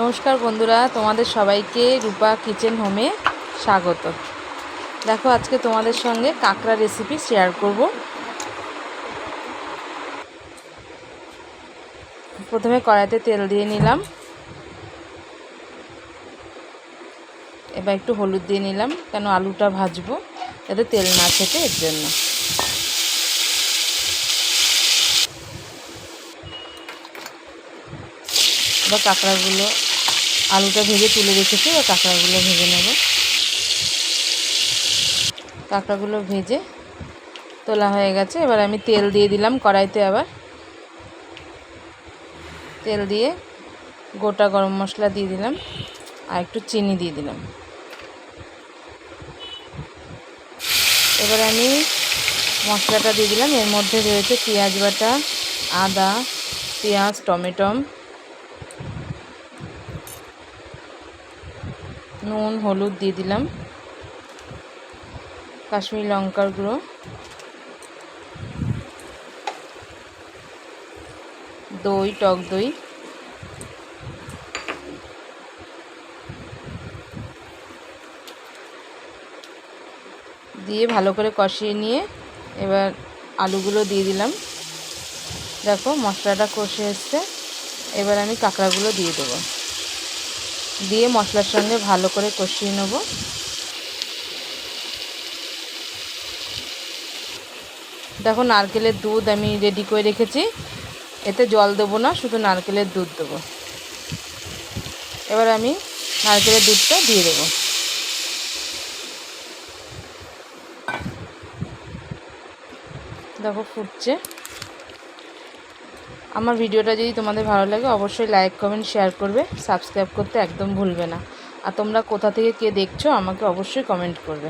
নমস্কার বন্ধুরা, তোমাদের সবাইকে রূপা কিচেন হোমে স্বাগত। দেখো, আজকে তোমাদের সঙ্গে কাঁকড়া রেসিপি শেয়ার করব। প্রথমে কড়াইতে তেল দিয়ে নিলাম। এবার একটু হলুদ দিয়ে নিলাম, কেন আলুটা ভাজবো, যাতে তেল না ছেটে এর জন্য। এবার কাঁকড়াগুলো আলুটা ভেজে তুলে রেখেছি, এবার কাঁকড়াগুলো ভেজে নেব। কাঁকড়াগুলো ভেজে তোলা হয়ে গেছে, এবার আমি তেল দিয়ে দিলাম কড়াইতে আবার। তেল দিয়ে গোটা গরম মশলা দিয়ে দিলাম আর একটু চিনি দিয়ে দিলাম। এবার আমি মশলাটা দিয়ে দিলাম, এর মধ্যে রয়েছে পেঁয়াজ বাটা, আদা, পেঁয়াজ টমেটম নুন, হলুদ দিয়ে দিলাম। কাশ্মীরি লঙ্কার গুঁড়ো। দই, টক দই। দিয়ে ভালো করে কষিয়ে নিয়ে এবার আলুগুলো দিয়ে দিলাম। দেখো মশলাটা কষে এসছে। এবার আমি কাঁকড়াগুলো দিয়ে দেবো। দিয়ে মশলার সঙ্গে ভালো করে কষিয়ে নেব। দেখো নারকেলের দুধ আমি রেডি করে রেখেছি। এতে জল দেবো না, শুধু নারকেলের দুধ দেবো। এবার আমি নারকেলের দুধটা দিয়ে দেবো। দেখো ফুটছে। আমার ভিডিওটা যদি তোমাদের ভালো লাগে, অবশ্যই লাইক কমেন্ট শেয়ার করবে। সাবস্ক্রাইব করতে একদম ভুলবে না। আর তোমরা কোথা থেকে কে দেখছ, আমাকে অবশ্যই কমেন্ট করবে।